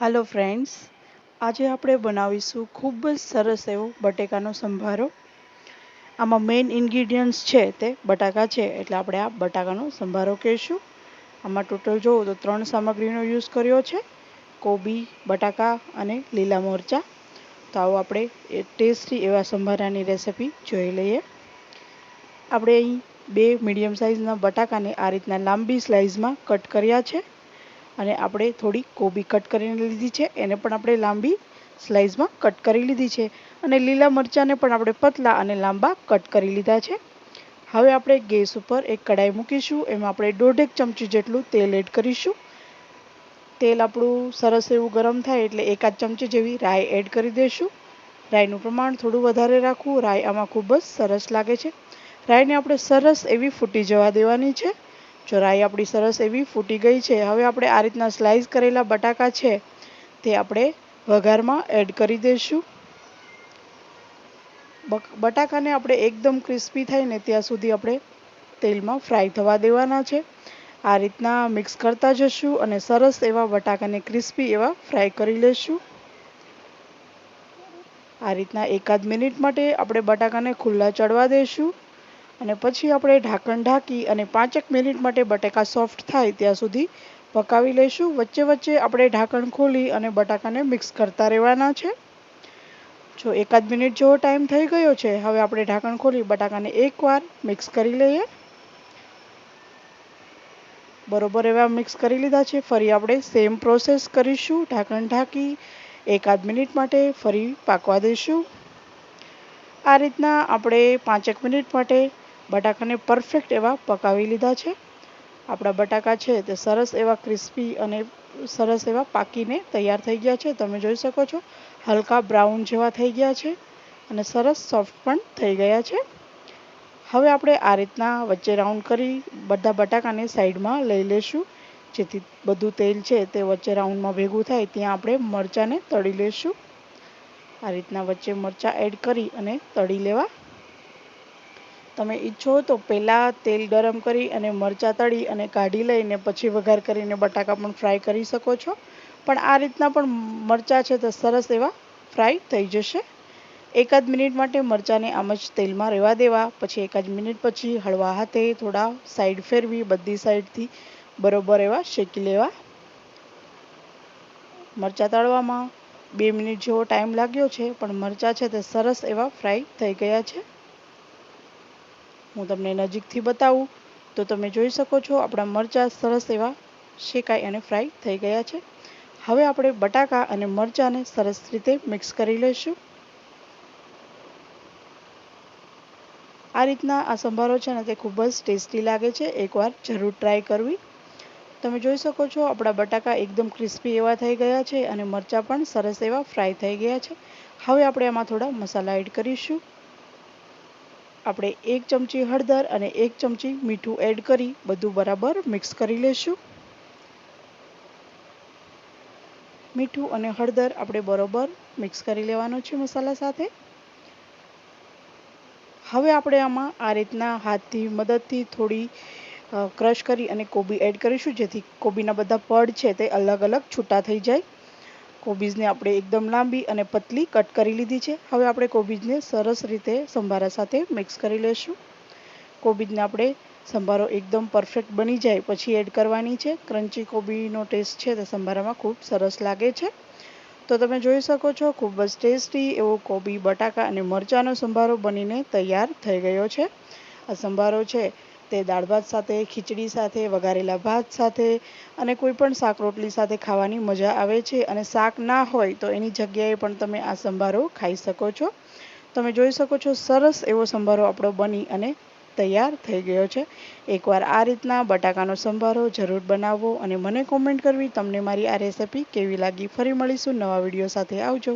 હાલો friends આજે આપણે બનાવીશું ખૂબ જ સરસ એવો બટેકાનો સંભારો. આમાં મેઇન ઇન્ગ્રીડિયન્ટ્સ છે તે બટાકા છે, એટલે આપણે આ બટાકાનો સંભારો કહીશું. આમાં ટોટલ જોવો તો ત્રણ સામગ્રીનો યુઝ કર્યો છે, કોબી, બટાકા અને લીલા મરચાં. તો આવો આપણે એ ટેસ્ટી એવા સંભારાની રેસિપી જોઈ લઈએ. આપણે અહીં બે મીડિયમ સાઇઝના બટાકાને આ રીતના લાંબી સ્લાઇઝમાં કટ કર્યા છે. અને આપણે થોડી કોબી કટ કરીને લીધી છે. એને પણ આપણે લાંબી સ્લાઇસમાં કટ કરી લીધી છે. અને લીલા મરચાંને પણ આપણે પતલા અને લાંબા કટ કરી લીધા છે. હવે આપણે ગેસ ઉપર એક કડાઈ મૂકીશું. એમાં આપણે દોઢેક ચમચી જેટલું તેલ એડ કરીશું. તેલ આપણું સરસ એવું ગરમ થાય એટલે એકાદ ચમચી જેવી રાઈ એડ કરી દઈશું રાઈનું પ્રમાણ થોડું વધારે રાખવું. રાઈ આમાં ખૂબ જ સરસ લાગે છે. રાઈને આપણે સરસ એવી ફૂટી જવા દેવાની છે. જો રાઈ આપણી સરસ એવી ફૂટી ગઈ છે. હવે આપણે આ રીતના સ્લાઇસ કરેલા બટાકા છે તે આપણે વઘારમાં એડ કરી દઈશું. બટાકાને આપણે એકદમ ક્રિસ્પી થાય ને ત્યાં સુધી આપણે તેલમાં ફ્રાય થવા દેવાના છે. આ રીતના મિક્સ કરતા જશું અને સરસ એવા બટાકાને ક્રિસ્પી એવા ફ્રાય કરી લઈશું. આ રીતના એકાદ મિનિટ માટે આપણે બટાકાને ખુલ્લા ચડવા દઈશું. અને પછી આપણે ઢાંકણ ઢાંકી અને પાંચેક મિનિટ માટે બટાકા સોફ્ટ થાય ત્યાં સુધી પકાવી લઈશું. વચ્ચે વચ્ચે આપણે ઢાંકણ ખોલી અને બટાકાને મિક્સ કરતા રહેવાના છે. જો એકાદ મિનિટ જેવો ટાઈમ થઈ ગયો છે, હવે આપણે ઢાંકણ ખોલી બટાકાને એકવાર મિક્સ કરી લઈએ. બરોબર એવા મિક્સ કરી લીધા છે. ફરી આપણે સેમ પ્રોસેસ કરીશું. ઢાંકણ ઢાંકી એકાદ મિનિટ માટે ફરી પાકવા દઈશું. આ રીતના આપણે પાંચેક મિનિટ માટે બટાકાને પરફેક્ટ એવા પકાવી લીધા છે. આપણા બટાકા છે તે સરસ એવા ક્રિસ્પી અને સરસ એવા પાકીને તૈયાર થઈ ગયા છે. તમે જોઈ શકો છો, હલકા બ્રાઉન જેવા થઈ ગયા છે અને સરસ સોફ્ટ પણ થઈ ગયા છે. હવે આપણે આ રીતના વચ્ચે રાઉન્ડ કરી બધા બટાકાને સાઈડમાં લઈ લેશું જેથી બધું તેલ છે તે વચ્ચે રાઉન્ડમાં ભેગું થાય, ત્યાં આપણે મરચાંને તળી લેશું આ રીતના વચ્ચે મરચાં એડ કરી અને તળી લેવા તમે ઈચ્છો તો પહેલાં તેલ ગરમ કરી અને મરચાં તળી અને કાઢી લઈને પછી વઘાર કરીને બટાકા પણ ફ્રાય કરી શકો છો. પણ આ રીતના પણ મરચાં છે તો સરસ એવા ફ્રાય થઈ જશે. એકાદ મિનિટ માટે મરચાંને આમ જ તેલમાં રહેવા દેવા. પછી એકાદ મિનિટ પછી હળવા હાથે થોડા સાઈડ ફેરવી, બધી સાઈડથી બરોબર એવા શેકી લેવા. મરચાં તળવામાં બે મિનિટ જેવો ટાઈમ લાગ્યો છે, પણ મરચાં છે તે સરસ એવા ફ્રાય થઈ ગયા છે. હું તમને નજીકથી બતાવું. તો તમે જોઈ શકો છો, આપણા મરચાં સરસ એવા શેકાય અને ફ્રાય થઈ ગયા છે. હવે આપણે બટાકા અને મરચાંને સરસ રીતે મિક્સ કરી લઈશું. આ રીતના આ સંભારો છે ને તે ખૂબ જ ટેસ્ટી લાગે છે. એકવાર જરૂર ટ્રાય કરવી. તમે જોઈ શકો છો, આપણા બટાકા એકદમ ક્રિસ્પી એવા થઈ ગયા છે અને મરચાં પણ સરસ એવા ફ્રાય થઈ ગયા છે. હવે આપણે આમાં થોડા મસાલા એડ કરીશું. આપણે એક ચમચી હળદર અને એક ચમચી મીઠું એડ કરી બધું બરાબર મિક્સ કરી લઈશું મીઠું અને હળદર આપણે બરોબર મિક્સ કરી લેવાનું છે મસાલા સાથે. હવે આપણે આમાં આ રીતના હાથથી મદદથી થોડી ક્રશ કરી અને કોબી એડ કરીશું, જેથી કોબીના બધા પડ છે તે અલગ અલગ છૂટા થઈ જાય. કોબીજને આપણે એકદમ લાંબી અને પતલી કટ કરી લીધી છે. હવે આપણે કોબીજને સરસ રીતે સંભારા સાથે મિક્સ કરી લઈશું કોબીજને આપણે સંભારો એકદમ પરફેક્ટ બની જાય પછી એડ કરવાની છે. ક્રન્ચી કોબીનો ટેસ્ટ છે તે સંભારામાં ખૂબ સરસ લાગે છે. તો તમે જોઈ શકો છો ખૂબ જ ટેસ્ટી એવો કોબી, બટાકા અને મરચાંનો સંભારો બનીને તૈયાર થઈ ગયો છે. આ સંભારો છે તે દાળ ભાત સાથે, ખીચડી સાથે, વઘારેલા ભાત સાથે અને કોઈ પણ શાક રોટલી સાથે ખાવાની મજા આવે છે અને શાક ના હોય તો એની જગ્યાએ પણ તમે આ સંભારો ખાઈ શકો છો. તમે જોઈ શકો છો સરસ એવો સંભારો આપણો બની અને તૈયાર થઈ ગયો છે. એકવાર આ રીતના બટાકાનો સંભારો જરૂર બનાવો અને મને કોમેન્ટ કરવી તમને મારી આ રેસિપી કેવી લાગી. ફરી મળીશું નવા વીડિયો સાથે. આવજો.